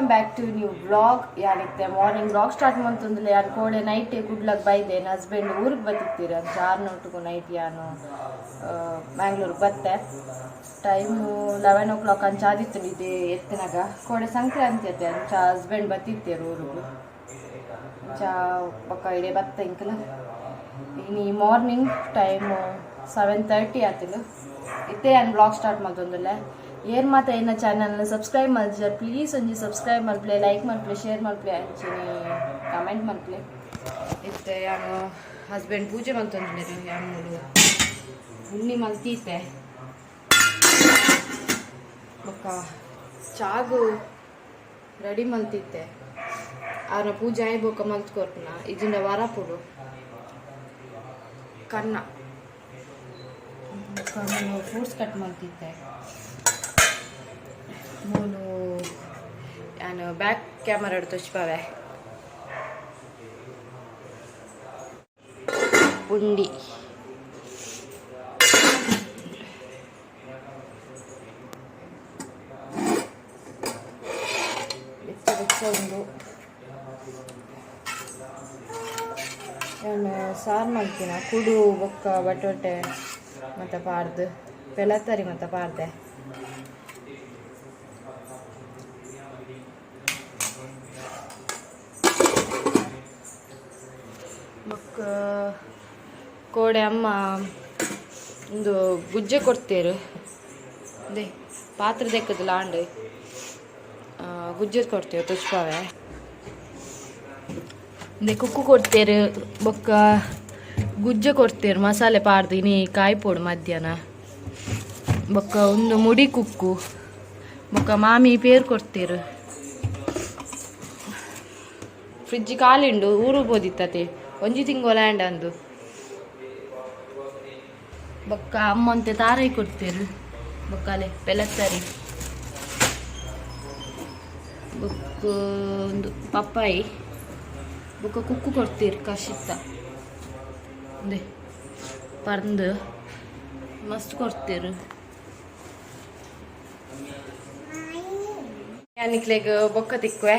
Welcome back to new blog ಯಾರಿತ್ತೆ morning blog start ಮಾಡ್ತಂದ್ರೆ ಯಾರು ಕೋಡೆ ನೈಟ್ ಕುಡ್ಲಕ್ಕೆ ಬೈದೆ ನನ್ನ ಹಸ್ಬೆಂಡ್ ಊರಿಗೆ ಬತ್ತಿರ್ತೀರ ಅಂತ ಆರು ನೋಟು ಯಾನು ಮ್ಯಾಂಗ್ಳೂರಿಗೆ ಬತ್ತೆ. ಟೈಮು ಲೆವೆನ್ ಓ ಕ್ಲಾಕ್ ಅಂಚ ಆದಿತ್ತು ಇದೆ ಎತ್ತಿನಾಗ. ಕೋಡೆ ಸಂಕ್ರಾಂತಿ ಅತ್ತೆ, ಅಂಚ ಹಸ್ಬೆಂಡ್ ಬತ್ತಿರ್ತೀರ ಊರಿಗೆ? ಅಂಚ ಪಕ್ಕ ಇಡೇ ಬತ್ತ ಇಂಕಲ ಇನ್ನು ಮಾರ್ನಿಂಗ್ ಟೈಮು ಸೆವೆನ್ ತರ್ಟಿ ಆತಿಲು ಇತ್ತೆ ನಾನು ಬ್ಲಾಗ್ ಸ್ಟಾರ್ಟ್ ಮಾಡ್ತಂದಿಲ್ಲ ಏರ್ ಮಾತ ಏನ ಚಾನಲ್ನ ಸಬ್ಸ್ಕ್ರೈಬ್ ಮಾಡಿದ್ರೆ ಪ್ಲೀಸ್ ಒಂಜಿ ಸಬ್ಸ್ಕ್ರೈಬ್ ಮಲ್ಪ್ಲೆ ಲೈಕ್ ಮಲ್ಪ್ಲೆ ಶೇರ್ ಮಲ್ಪ್ಲೆ ಅಂಚಿನಿ ಕಮೆಂಟ್ ಮಲ್ಪ್ಲೆ ಇತ್ತೆ ಯಾನು ಹಸ್ಬೆಂಡ್ ಪೂಜೆ ಮಲ್ತಂದಿರು ಯಾನು ಉಣ್ಣಿ ಮಲ್ತೀತೆ ಬೊಕ್ಕ ಚಾಗು ರೆಡಿ ಮಲ್ತಿತ್ತೆ. ಅವ್ರ ಪೂಜೆ ಆಯ್ಬೋಕ ಮಲ್ತ್ಕೊರ್ಪುನ ಇದನ್ನ ವಾರಾಪುಡು ಪುಡು. ಕನ್ನ ಫ್ರೂಟ್ಸ್ ಕಟ್ ಮಾಡ್ತಿದ್ದೆ ಮೂನು ನಾನು ಬ್ಯಾಕ್ ಕ್ಯಾಮರಾ ತೋಚ್ಪಾವೆ. ಪುಂಡಿ. ಒಂದು ನಾನು ಸಾರು ಮಾಡ್ತೀನಿ? ಕುಡು, ಬೊಕ್ಕ, ಬಟೋಟೆ, ಮತ್ತು ಪಾರ್ದು ಬೆಳತರಿ ಮತ್ತು ಪಾರ್ದೆ ಬೊಕ್ಕ ಕೋಡೆ ಅಮ್ಮ ಒಂದು ಗುಜ್ಜೆ ಕೊಡ್ತೇರು. ಅದೇ, ಪಾತ್ರೆ ದೆಕ್ಕದು ಲಾಂಡ್ ಗುಜ್ಜೆ ಕೊಡ್ತೇವೆ ತುಷ್ಪಾವೆ ಅದೇ, ಕುಕ್ಕು ಕೊಡ್ತೇರು, ಬೊಕ್ಕ ಗುಜ್ಜೆ ಕೊಡ್ತೇರು, ಮಸಾಲೆ ಪಾಡ್ದು, ಇನಿ ಕಾಯಿ ಪೋಡು ಮಧ್ಯಾಹ್ನ. ಬೊಕ್ಕ ಒಂದು ಮುಡಿ ಕುಕ್ಕು, ಬೊಕ್ಕ ಮಾಮಿ ಪೇರು ಕೊಡ್ತೇರು. ಫ್ರಿಜ್ ಕಾಲಿಂಡು ಊರು ಬೋದಿತ್ತತೆ ಒಂಜಿ ತಿಂಗಳು ಲ್ಯಾಂಡ್ ಅಂದು. ಬೊಕ್ಕ ಅಮ್ಮಂತೆ ತಾರೈ ಕೊಡ್ತೇರು. ಬೊಕ್ಕಲೆ ಬೆಲತ್ತರಿ ಬೊಕ್ಕ ಒಂದು ಪಪ್ಪಾಯಿ. ಬೊಕ್ಕ ಕುಕ್ಕು ಕೊಡ್ತೀರಿ ಕಷಿತ್ತ ಅದೇ ಪರ್ಂದು ಮಸ್ತ್ ಕೊಡ್ತೀರು. ಯಾನಿಕ್ಲೆಗ್ ಬೊಕ್ಕ ತಿಕ್ಕುವೆ.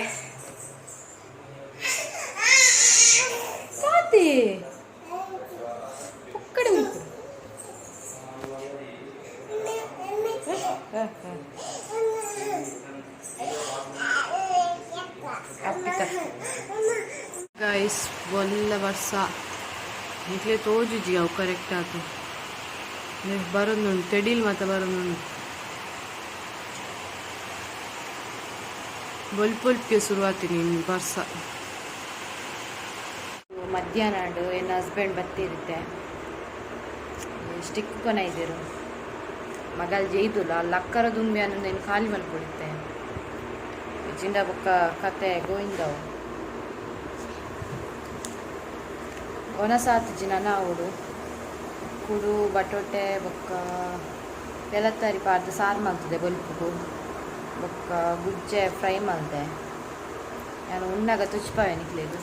ಈಗಲೇ ಇಟ್ಲೆ ತೋಜುಜಿ ಅವು ಕರೆಕ್ಟ್ ಆತು. ಬರೋದು ತೆಡಿಲ್ ಮಾತ ಬರೋದು ಬೊಲ್ಪೊಲ್ಪಿಗೆ ಶುರುವಾತಿ ನೀನು ಬರ್ಸ. ಮಧ್ಯಾಹ್ನ ಏನು ಹಸ್ಬೆಂಡ್ ಬತ್ತಿರುತ್ತೆ ಸ್ಟಿಕ್ ಕೊನ ಇದ್ದೀರು ಮಗಲ್ ಜೈದುಲ್ಲ ಅಲ್ಲಿ ಅಕ್ಕರ ದುಂಬಿ ಅನ್ನೋದು ಏನು ಖಾಲಿ ಮಲ್ಕೊಳುತ್ತೆ ಜಿಂಡ ಬೊಕ್ಕ ಕತೆ ಗೋವಿಂದವು. ಒಣಸಾತು ಜಿನ ನಾವುಡು ಕುಡು ಬಟೋಟೆ ಬೊಕ್ಕ, ಬೆಲತ್ತರಿ ಪಾರ್ದು ಸಾರು ಮಲ್ತದೆ ಬೊಲ್ಪುಗು. ಬೊಕ್ಕ ಗುಜ್ಜೆ ಫ್ರೈ ಮಲ್ದೆ ನಾನು ಉಣ್ಣಾಗ ತುಚ್ಪಾವೆ ನಿಕ್ಲೇದು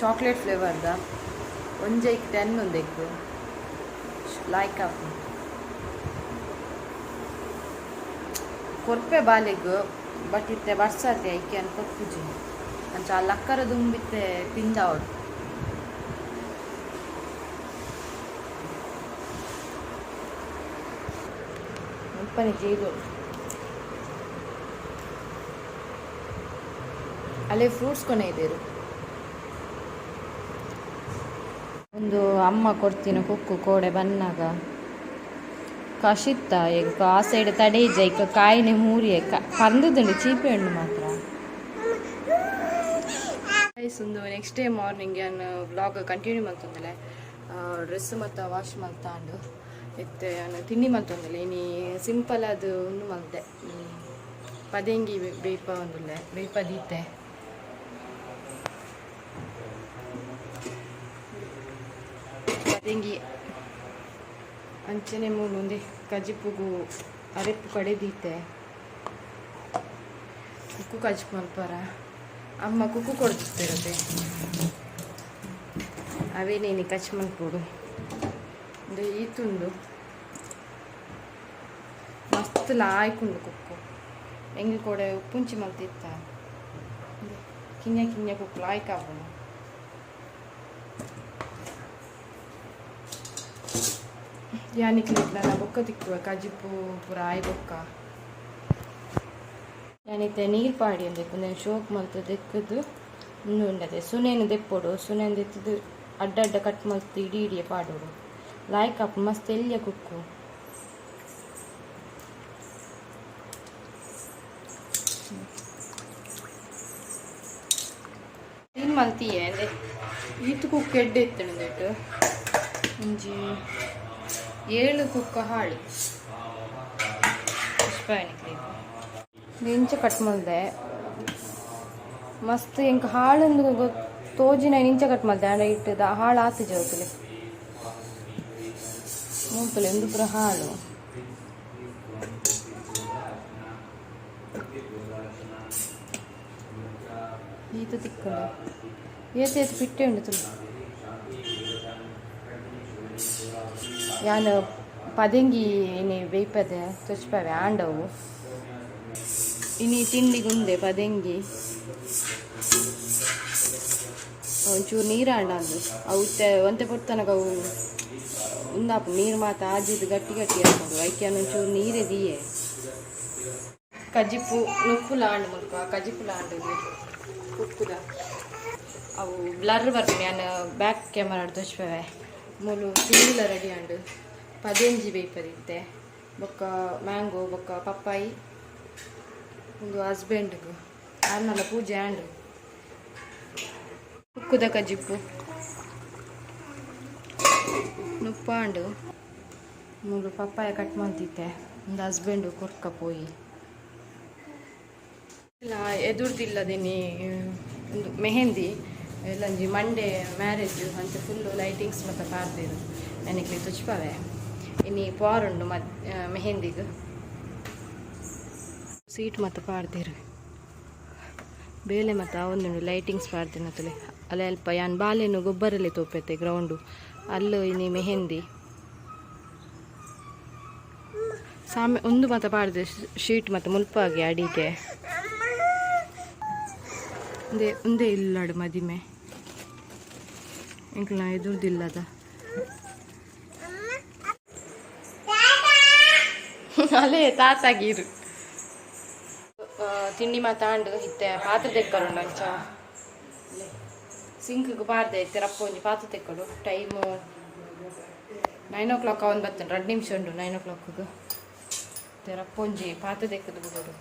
ಚಾಕ್ಲೇಟ್ ಫ್ಲೇವರ್ದ ಇಕ್ ಟೆನ್ ಒಂದೆಕ್ಕು ಲೈಕ್ ಆಪು. ಕೊರ್ಪೆ ಬಾಲೆಗ್ ಬಟ್ ಇತ್ತೆ ಬರ್ಸತ್ತೆ ಐಕೆ ಅಂತ ಪೂಜೆ ಅಂಚ ಆ ಲಕ್ಕರ ದುಂಬಿತ್ತೆ ತಿಂದವಡು ಮುಪ್ಪನೆ ಜೈದು ಅಲ್ಲೇ ಫ್ರೂಟ್ಸ್ ಕೊನೆ ಇದ್ದೀರು ಒಂದು ಅಮ್ಮ ಕೊಡ್ತೀನಿ ಕುಕ್ಕು, ಕೋಡೆ ಬನ್ನಾಗ ಈಗ ಆ ಸೈಡ್ ತಡೇಜ ಈಗ ಕಾಯಿನೆ ಮೂರಿ ಪಂದದುಂಡು ಚೀಪೆ ಉಂಡು ಮಾತ್ರ. ಒಂದು ನೆಕ್ಸ್ಟ್ ಡೇ ಮಾರ್ನಿಂಗ್ ನಾನು ಬ್ಲಾಗ್ ಕಂಟಿನ್ಯೂ ಮಾಡ್ತಂದಿಲ್ಲ ಡ್ರೆಸ್ ಮತ್ತು ವಾಶ್ ಮಾಡ್ತಾಂಡು ಇತ್ತೆ ನಾನು ತಿಂಡಿ ಮಲ್ತಂದಿಲ್ಲ ಇನಿ ಸಿಂಪಲ್ ಅದು ಒಂದು ಮಲ್ತೆ ಪದಂಗಿ ಬೇಪ ಒಂದುಲ್ಲೆ ಬೇಪ ದೀತೆ ಪದಂಗಿ ಅಂಚನೆ ಮೂಲು ಒಂದೇ ಕಜಿಪುಗು ಅರೆಪ್ಪು ಕಡೆದೀತೆ ಕುಕ್ಕು ಕಜಿಪು ಮಲ್ಪರ ಅಮ್ಮ ಕುಕ್ಕು ಕೊಡ್ತಿರತ್ತೆ ಅವೇ ನೀನು ಕಚ್ ಮಲ್ಪೋಡು ಈ ತುಂಡು. ಮಸ್ತ್ ಲಾಯ್ಕುಂಡು ಕುಕ್ಕು. ಹೆಂಗೆ ಕೊಡೆ ಉಪ್ಪುಂಚಿ ಮಲ್ತಿತ್ತ? ಕಿಂಜ ಕಿನ್ಯ ಕುಕ್ಕು ಲಾಯ್ಕ್ యానికినట్లన బొక్క తిక్కువ కజిపు పుర ఆయి బొక్క యానితే నీళ్ళు పాడి ಪಾಡಿ నేను ಶೋಕ್ ಮಲ್ತು ದೆಕ್ಕದು ಉಂಡು ಉಂಡದೆ ಸುನೇನು ದೆಪ್ಪೊಡು ಸುನೇನು ದೆತ್ತದು ಅಡ್ಡ ಅಡ್ಡ ಕಟ್ ಮಲ್ತು ಇಡೀ ಇಡಿಯ ಪಾಡೋಡು ಲಾಯ್ಕ್ ಅಪ್ ಮಸ್ತ್ ಎಲ್ಲಿಯ ಕುಕ್ಕು ಮಲ್ತಿಯೇ ಈತು ಕುಕ್ ಎಡ್ಡೆ ಎತ್ತಣದಿಟ್ಟು ಇಂಜಿ ಏಳು ಕುಕ್ಕ ಹಾಳು. ನಿಂಚ ಕಟ್ ಮಲ್ದೆ ಮಸ್ತ್ ಇಂಕ ಹಾಳಂದು ತೋಜಿನ ನಿಂಚ ಕಟ್ ಮಲ್ದೆ ಆಂಡ ಇಟ್ಟದ ಹಾಳು ಆತು ಜೋತಲೆ. ಮೂತಲೆ ಒಂದು ಪುರ ಹಾಳು. ಈತ ತಿಕ್ಕಂಡು. ಏತ ಏತ ಪಿಟ್ಟೆ ಉಂಡು ತುಳು ಇನಿ ಬೇಯ್ಪದೆ ತುಚ್ಪವೆ ಆಂಡವು. ಇನಿ ತಿಂಡಿಗುಂದೆ ಪದಂಗಿ. ಒಂಚೂರು ನೀರು ಆಂಡ ಅಂದು. ಅವು ತೆ ಒಂತೆ ಪೊತ್ತನಗ ಅವು, ಉಂದಾಪು ನೀರು ಮಾತ ಆಜಿದ್ದು ಗಟ್ಟಿ ಗಟ್ಟಿ ಹಾಕೋದು ಐಕ್ಯಾನ ಒಂಚೂರು ನೀರೇ ದಿಯೆ. ಕಜಿಪ್ಪು ನುಕ್ಕುಲ ಆಂಡು ಮುಲ್ಪ ಕಜಿಪುಲ ಆಂಡು ಉಕ್ಕುದ ಅವು ಬ್ಲರ್ ಬರ್ತೀನಿ ನಾನು ಬ್ಯಾಕ್ ಕ್ಯಾಮರಾ ತೋಚ್ಪವೆ. ಮೂಲು ಸಿಂಗಿಲ ರೆಡಿ ಆಂಡ್ ಪದೇಂಜಿ ಬೇಯ್ಪದಿತ್ತೆ ಬೊಕ್ಕ ಮ್ಯಾಂಗೋ ಬೊಕ್ಕ ಪಪ್ಪಾಯಿ, ಒಂದು ಹಸ್ಬೆಂಡ್ಗು ಆರ್ನಲ್ಲ ಪೂಜೆ ಆಂಡು ಉಕ್ಕುದ ಕಜಿಪ್ಪು ನುಪ್ಪಾಂಡು ಮೂರು ಪಪ್ಪಾಯ ಕಟ್ ಮಾಡ್ತಿದ್ದೆ ಒಂದು ಹಸ್ಬೆಂಡು ಕೊರ್ಕ ಪೋಯಿ. ಇಲ್ಲ ಎದುರ್ದಿಲ್ಲದೇನಿ ಒಂದು ಮೆಹಂದಿ. ಇಲ್ಲಂಜಿ ಮಂಡೇ ಮ್ಯಾರೇಜ್ ಅಂತ ಫುಲ್ಲು ಲೈಟಿಂಗ್ಸ್ ಮತ್ತು ಪಾರ್ದಿರು ನನಗೆ ತುಚ್ಪವೆ. ಇನ್ನು ಪಾರುಂಡು ಮದ್ ಮೆಹೆಂದಿಗೆ ಸೀಟ್ ಮತ್ತು ಪಾಡ್ದಿರು ಬೇಲೆ ಮತ್ತು ಅವನು ಲೈಟಿಂಗ್ಸ್ ಪಾರ್ದಿನ ತಲೆ. ಅಲ್ಲ ಅಲ್ಪ ಯಾನ್ ಬಾಲೆನು ಗೊಬ್ಬರಲ್ಲಿ ತೋಪೈತೆ ಗ್ರೌಂಡು ಅಲ್ಲೂ ಇನಿ ಮೆಹೆಂದಿ. ಸಾಮೆ, ಒಂದು ಮತ್ತು ಪಾಡ್ದೆ ಶೀಟ್ ಮತ್ತು ಮುಲ್ಪಾಗಿ ಅಡಿಗೆ. ಒಂದೇ ಒಂದೇ ಇಲ್ಲಾಡು ಮದಿಮೆ. ಎಂಕ್ಲ ಎದುರ್ದಿಲ್ಲದ ಅಲ್ಲೇ ತಾತಾಗಿರು. ತಿಂಡಿ ಮಾತಾಂಡು ಇತ್ತೆ ಪಾತ್ರೆ ತೆಕ್ಕೊಂಡು ಅಂಚ. ಸಿಂಕ್ಗೆ ಬಾರ್ದೆ ಇತ್ತೆ ರಪ್ಪ ಒಂಜಿ ಪಾತ್ರೆ ತೆಕ್ಕೊಂಡು. ಟೈಮು ನೈನ್ ಓ ಕ್ಲಾಕ್ ಅವನ್ ಬರ್ತಾನೆ, ಎರಡು ನಿಮಿಷ ಉಂಡು ನೈನ್ ಓ ಕ್ಲಾಕ್ಗೆ. ರಪ್ಪ ಒಂಜಿ ಪಾತ್ರೆ ತೆಕ್ಕದು ಬಿಡೋಡು.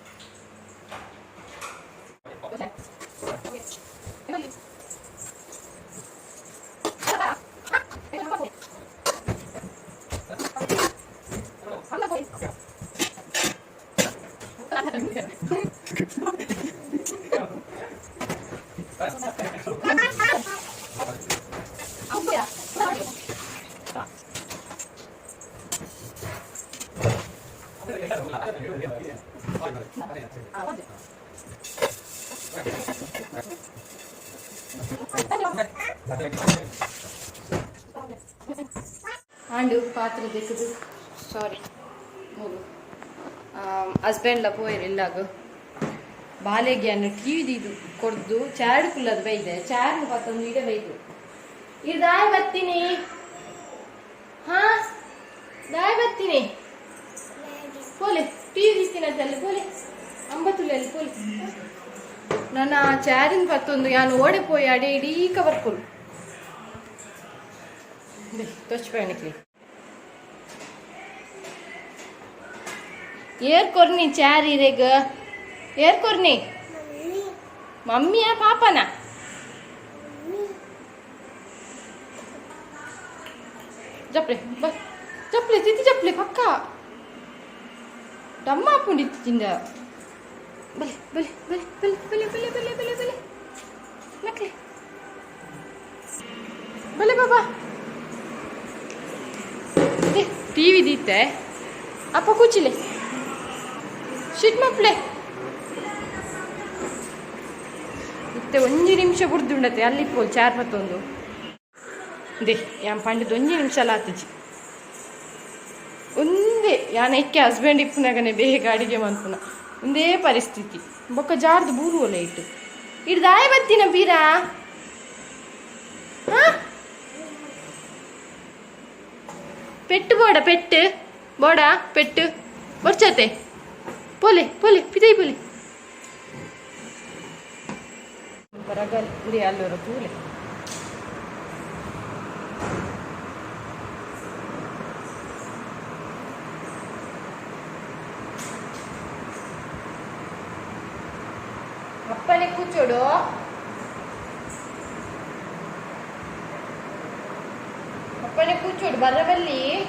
ಆಂಡು ಪಾತ್ರೆ ತೆಗೆದು. ಸಾರಿ ಮೂರು ಹಸ್ಬೆಂಡ್ ಪೋಯರ್ ಇಲ್ಲಾಗ. ಬಾಲೆಗೆ ಅನ್ನು ಇದು ಕೊಡ್ದು ಚಾರ್ಡ್ ಕುಲ್ಲದು ಬೈದೆ ಚಾರ್ಡ್ ಬತ್ತೊಂದು ಇಡ ಬೈದು. ಇದು ದಾಯ್ ಬರ್ತೀನಿ ಚಾರಿನ ಬರ್ತೊಂದು ಯಾನು ಓಡಿಪೋಯಿ ಅಡಿ ಇಡೀ ಕವರ್ಕೊಳು ತೋಚ್ಪಣಿಕ್ಲಿ ಏರ್ಕೊರ್ನಿ ಚಾರಿ ರೇಗ ಏರ್ಕೊರ್ನಿ ಮಮ್ಮಿಯ ಪಾಪನ ಜಪ್ಲೆ ಬ ಜಪ್ಲೆ ತಿತಿ ಜಪ್ಲೆ ಪಕ್ಕ ಡಮ್ಮ ಹಾಕೊಂಡು ತಿಂದ ಬಲೆ ಬಲೆ ಬಲೆ ಬಲೆ ಬಲೆ ಬಲೆ ಬಲೆ ಬಲೆ ಬಲೆ ಬಾಬಾ. ಬಾಬಾ ಟಿವಿ ದೀತೆ. ಅಪ್ಪ ಕೂಚಿಲೆ. ಶಿಟ್ ಮಪ್ಲೆ ಇತ್ತೆ ಒಂಜಿ ನಿಮಿಷ ಬುಡ್ದುಂಡತೆ ಅಲ್ಲಿ ಪೋಲ್ ಚಾರ್ ಮತ್ತೊಂದು ದೇ, ಯಾನ್ ಪಂಡದ ಒಂಜಿ ನಿಮಿಷ ಆತಿಜಿ. ಒಂದೇ, ಯಾನ ಇಕ್ಕೆ ಹಸ್ಬೆಂಡ್ ಇಪ್ಪನಾಗನೆ ಬೇಗ ಅಡಿಗೆ ಮನ್ಪುನ ಒಂದೇ ಪರಿಸ್ಥಿತಿ. ಬೊಕ್ಕ ಜಾರ್ದು ಬೂರು ಒಲೆ ಇಟ್ಟು. ಇಡ್ ದಾಯ ಬತ್ತಿನ ಬೀರಾ ಪೆಟ್ಟು ಬೋಡ ಪೆಟ್ಟು. ಬೋಡ, ಪೆಟ್ಟು. ಬರ್ಚತೆ ಪೋಲೆ ಪೋಲೆ ಪಿದೈ ಪೋಲೆ. ಬರಗಲ್ ಇಲ್ಲಿ ಅಲ್ಲೋರ ಪೂಲೆ. అప్పనే కూర్చోడు. అప్పనే కూర్చోడు బర్రవల్లి.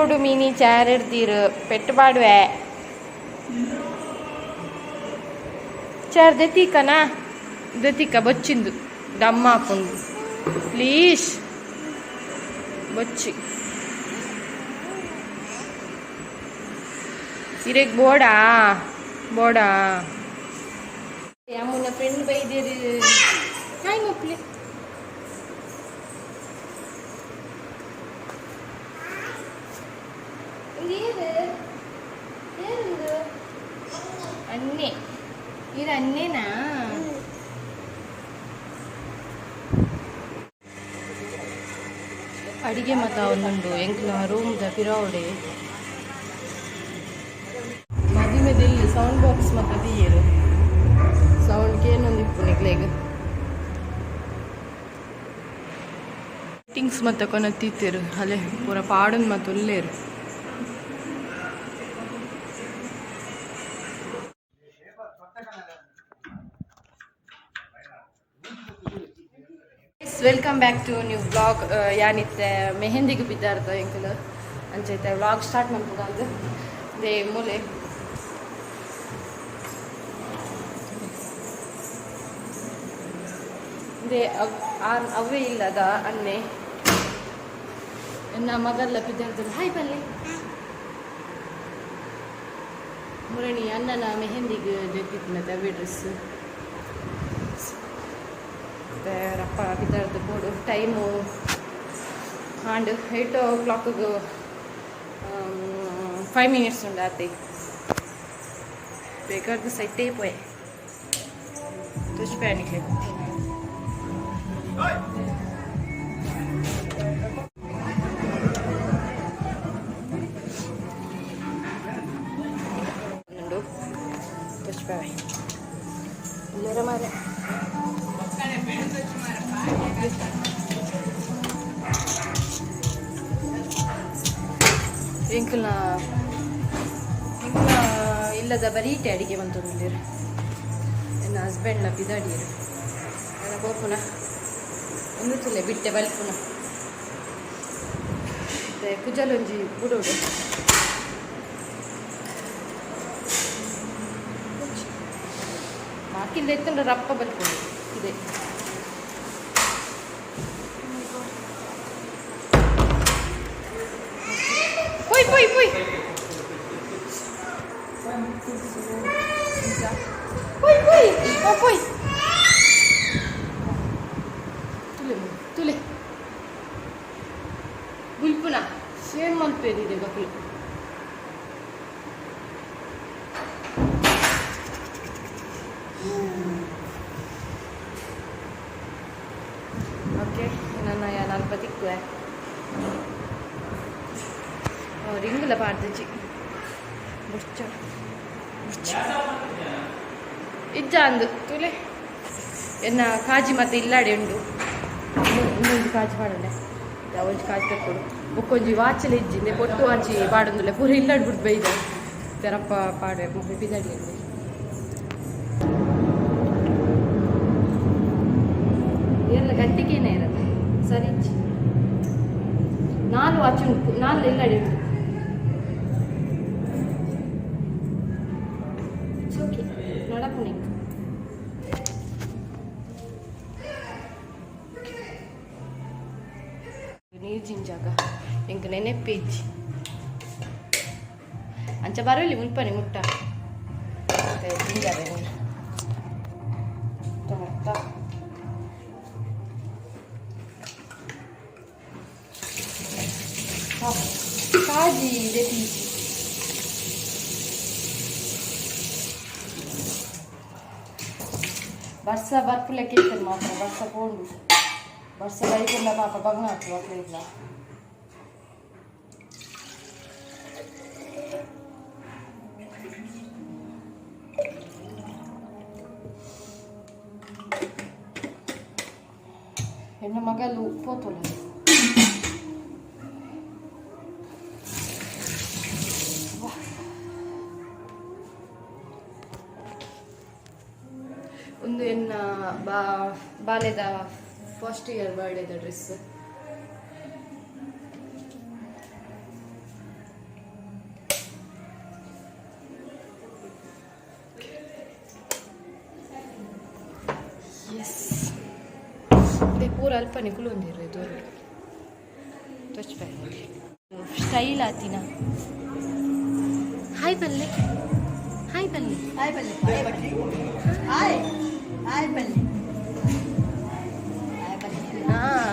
ಊರೋಡು ಮೀನಿ ಚಾರಿಡ್ದೀರು ಪೆಟ್ಟು ಬಾಡುವೆ ಚಾರ್ ದೆತೀಕನಾ ದೆತೀಕ ಬೊಚ್ಚಿಂದು ದಮ್ಮ ಹಾಕೊಂಡು ಪ್ಲೀಸ್ ಬೊಚ್ಚಿ ಇರೆಗ್ ಬೋಡಾ ಬೋಡಾ ಅಮ್ಮನ ಫ್ರೆಂಡ್ ಬೈದಿರಿ ಅನ್ನೆ. ಇದು ಅನ್ನೆನಾ? ಅಡಿಗೆ ಮತ ಒಂದುಂಡು ಎಂಕ್ಲ ರೂಮ್ದ ಪಿರಾವಡೆ. ಮದುವೆದಲ್ಲಿ ಸೌಂಡ್ ಬಾಕ್ಸ್ ಮತ ದೀಯರು. ಸೌಂಡ್ ಕೇನೊಂದು ಇಪ್ಪು ನಿಗ್ಲೇಗ. ಮೀಟಿಂಗ್ಸ್ ಮತ ಕೊನ ತೀತಿರು ಅಲ್ಲೇ ಪೂರ ಪಾಡನ್ ಮತ್ತ ಒಲ್ಲೇರು ವೆಲ್ಕಮ್ ಬ್ಯಾಕ್ ಟು ನೀವು ಬ್ಲಾಗ್ ಯಾನಿತ್ತೆ, ಮೆಹಂದಿಗೆ ಬಿದ್ದಾರ್ದ ಎಂಕಲ್ ಅಂಚೈತೆ ವ್ಲಾಗ್ ಸ್ಟಾರ್ಟ್ ಮಾಡ್ಬೋದು ದೇ ಮೂಲೆ. ದೇ ಅವ್ ಅವೇ ಇಲ್ಲದ ಅನ್ನೆ ನನ್ನ ಮಗಲ್ಲ ಬಿದ್ದಾರ್ದಲ್ಲ ಹಾಯ್ ಬಲ್ಲೆ ಮುರಣಿ ಅನ್ನನ ಮೆಹಂದಿಗೆ ಜೊತ್ತಿನ ತವೆ ಡ್ರೆಸ್ ಮತ್ತೆ ರಪ್ಪ ಬಿದ್ದಾರ್ದು ಬೋರ್ಡು ಟೈಮು ಆಂಡ್ ಏಯ್ಟ್ ಓ ಕ್ಲಾಕಿಗೆ ಫೈವ್ ಮಿನಿಟ್ಸ್ ಉಂಡು ಆತಿ ಬೇಕಾದ ಸೈಟೇ ಪೋಯ್. ತುಷ್ಪಾನಿಗೆ ಉಂಡು ಇಲ್ಲದ ಬರೀಟೆ ಅಡಿಗೆ ಬಂತು ನಿಂದಿರು ನನ್ನ ಹಸ್ಬೆಂಡ್ನ ಬಿದಾಡಿಯರು ನನ್ನ ಬೋಪುನ ಒಂದು ತುಲೆ ಬಿಟ್ಟೆ ಬಲ್ಪುನ ಮತ್ತೆ ಕುಜಲೊಂಜಿ ಬುಡೋಡು ಹಾಕಿಂದ ಎತ್ತಂಡ ರಪ್ಪ ಬಲ್ಪುಂಡು ಇದೆ. pui. Oh, pui. ತುಲೆ ಮು, ತುಲೆ ಗುಲ್ಪುನ ಸೇಮ್ ಮಲ್ಪೇರಿದೆ ಮಕ್ಕಳು ಓಕೆ ನನ್ನ ನಾನು ಬದುಕುವೆ ರಿಂಗ್ಲ ಪಾಡ್ದಜ್ಜಿ ಬುಚ್ಚ ಬುಚ್ಚ ಇಜ್ಜ ಅಂದು ತುಲೆ ಎನ್ನ ಕಾಜಿ ಮತ್ತೆ ಇಲ್ಲಾಡೆ ಉಂಡು. ಇನ್ನೊಂದು ಕಾಜಿ ಪಾಡಂಡೆ ಒಂದು ಕಾಜಿ ತಕ್ಕೊಡು. ಬೊಕ್ಕೊಂಜಿ ವಾಚಲೆ ಇಜ್ಜಿಂದೆ ಪೊಟ್ಟು ವಾಚಿ ಪಾಡೊಂದುಲೆ ಪೂರ ಇಲ್ಲಾಡ್ ಬಿಟ್ಟು ಬೈದ. ತೆರಪ್ಪ ಪಾಡೆ ಬಿದಾಡಿ ಅಂದೆ ಎಲ್ಲ ಗಟ್ಟಿಗೇನೆ ಇರತ್ತೆ. ಸರಿ ನಾನು ವಾಚ್ ಉಂಟು. ನಾಲ್ ಇಲ್ಲಾಡಿ ಉಂಟು. ಇಂಕ ನೆನೆಪ್ಪೇಜಿ ಅಂಚ ಬರಲಿ ಮುಲ್ಪನೆ ಮುಟ್ಟ ಜಿಂಜಾಗ ನೀರು ಟೊಮೆಟೊ ಕಾಜಿ ಇದೆ ಪೀಜಿ ಬರ್ಸ ಬರ್ಪುಲಕ್ಕೆ ಇರ್ತದೆ ಮಾತ್ರ ಬರ್ಸ ಪೋಂಡು ಬರ್ಸ ಬೈಕೆಲ್ಲ ಪಾಪ ಬಗ್ನ ಆಗ್ತದೆ ಮಗ ಮಗಲು ಪೋತೊಲ ಒಂದು ಎನ್ನ ಬಾಲ್ಯದ first year ಬರ್ಡೇದ dress panicul unde e redorul. Toți pe Stai la tine. Hai, belle. Hai, belle. Hai, belle. Hai, belle. Hai. Hai, belle. Hai,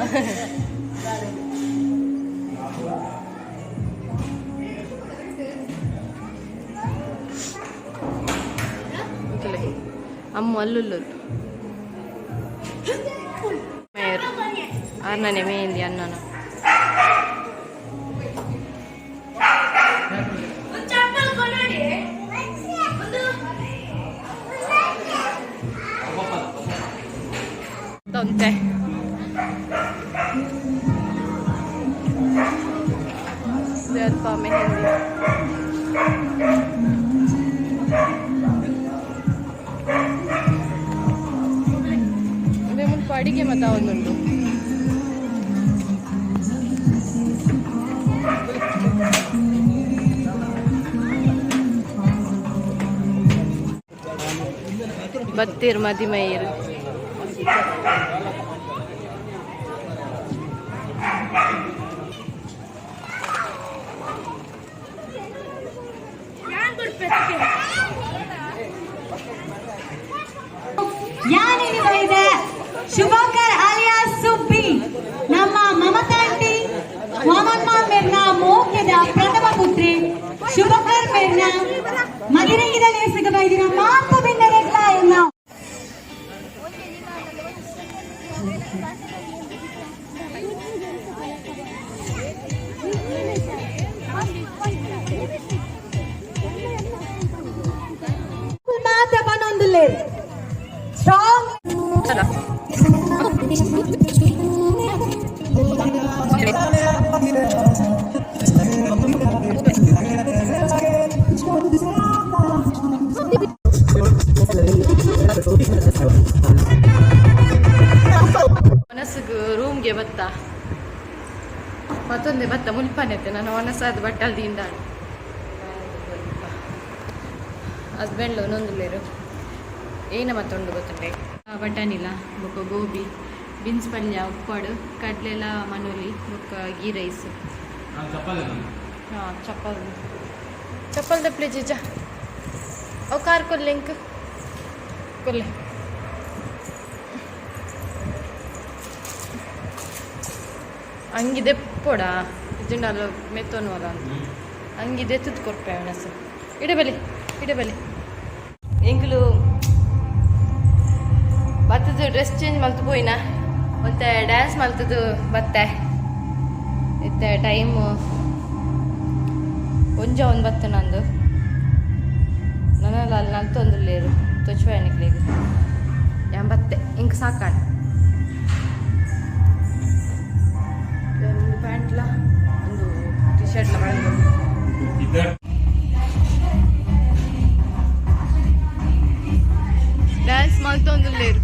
అమ్మ అల్లుళ్ళు అన్ననేమైంది అన్నను అంతే pa mehendi. మేము పడిగే మతా ఉండు ಮದಿಮಯ್ಯರು ಯಾನೇನಿವ ಇದೆ ಶುಭಕರ್ ಅಲಿಯಾಸ್ ಸುಬ್ಬಿ. ನಮ್ಮ ಮಮತಾ ಆಂಟಿ ಮೊಹಮ್ಮದ್ ಮೇರ್ನ ಮೋಕ್ಯದ ಪ್ರಥಮ ಪುತ್ರಿ ಶುಭಕರ್ ಮೇರ್ನ ಮತ್ತೊಂದೆ ಬತ್ತ? ಮತ್ತೊಂದೇ ಬತ್ತ? ಮುಲ್ಪನೆತ್ತೆ. ನನ್ನ ಮನಸ್ಸಾದ ಬಟ್ಟಲ್ದಿಂದ. ಹಸ್ಬೆಂಡ್ ಒಂದೊಂದು ಲೇರು ಏನ ಮತ್ತೊಂದು ಗೊತ್ತುಂಟೆ? ಬಟಾಣಿಲ ಬೊಕ್ಕ ಗೋಬಿ ಬೀನ್ಸ್ ಪಲ್ಯ ಉಪ್ಪಾಡು ಕಡ್ಲೆಲ ಮನೋಲಿ ಬೊಕ್ಕ ಗೀ ರೈಸ್ ಹಾಂ ಚಪ್ಪಲ್ ಚಪ್ಪಲ್. ದಪ್ಲೆ ಜೀಜ ಅವು ಕಾರ್ ಕೊಲ್ಲೆ ಇಂಕ್? ಕೊಲ್ಲೆ ಹಂಗಿದೆ ಪೋಡ ಮೆತ್ತೋನು ಮೆತ್ತೋನ್ವಲ್ಲ ಅಂತ. ಹಂಗಿದೆ ತುತ್ತು ಕೊಡ್ಪೆ ಅವನಸ ಇಡಬಲಿ ಇಡಬಲಿ ಎಂಕಲು ಬತ್ತದು ಡ್ರೆಸ್ ಚೇಂಜ್ ಮಲ್ತು ಪೋಯಿನ? ಮತ್ತೆ ಡ್ಯಾನ್ಸ್ ಮಲ್ತದ್ದು ಬತ್ತೆ. ಇತ್ತೆ ಟೈಮು ಒಂಜ ಒಂದು ಬತ್ತು ನಂದು. ನನ್ನಲ್ಲಿ ಅಲ್ಲಿ ಒಂದು ಲೇರು ತೊಚ್ಚುವನಿಕ್ಲಿಗೆ ಎಂಬತ್ತೆ ಹಿಂಗೆ ಸಾಕಾಣ. ಒಂದು ಪ್ಯಾಂಟ್ಲ ಒಂದು ಟಿ ಶರ್ಟ್ಲ ಮಾಡಿದ್ರು ಡ್ಯಾನ್ಸ್ ಮಲ್ತೊಂದು ಲೇರು